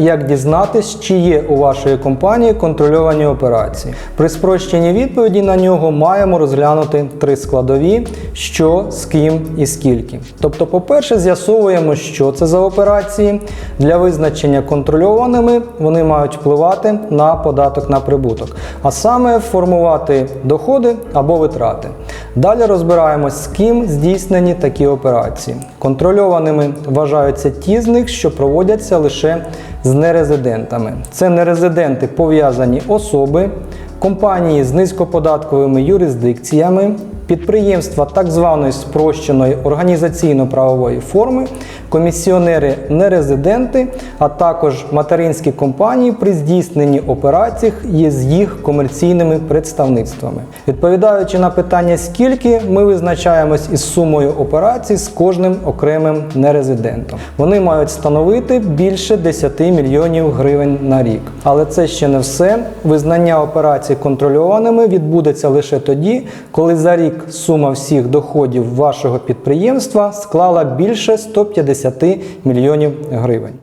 як дізнатись, чи є у вашої компанії контрольовані операції. При спрощенні відповіді на нього маємо розглянути три складові: що, з ким і скільки. Тобто, по-перше, з'ясовуємо, що це за операції. Для визначення контрольованими вони мають впливати на податок на прибуток, а саме формувати доходи або витрати. Далі розбираємось, з ким здійснені такі операції. Контрольованими вважаються ті з них, що проводяться лише з нерезидентами. Це нерезиденти пов'язані особи, компанії з низькоподатковими юрисдикціями, підприємства так званої спрощеної організаційно-правової форми, комісіонери-нерезиденти, а також материнські компанії при здійсненні операцій є з їх комерційними представництвами. Відповідаючи на питання скільки, ми визначаємось із сумою операцій з кожним окремим нерезидентом. Вони мають становити більше 10 мільйонів гривень на рік. Але це ще не все. Визнання операцій контрольованими відбудеться лише тоді, коли за рік сума всіх доходів вашого підприємства склала більше 150 мільйонів гривень.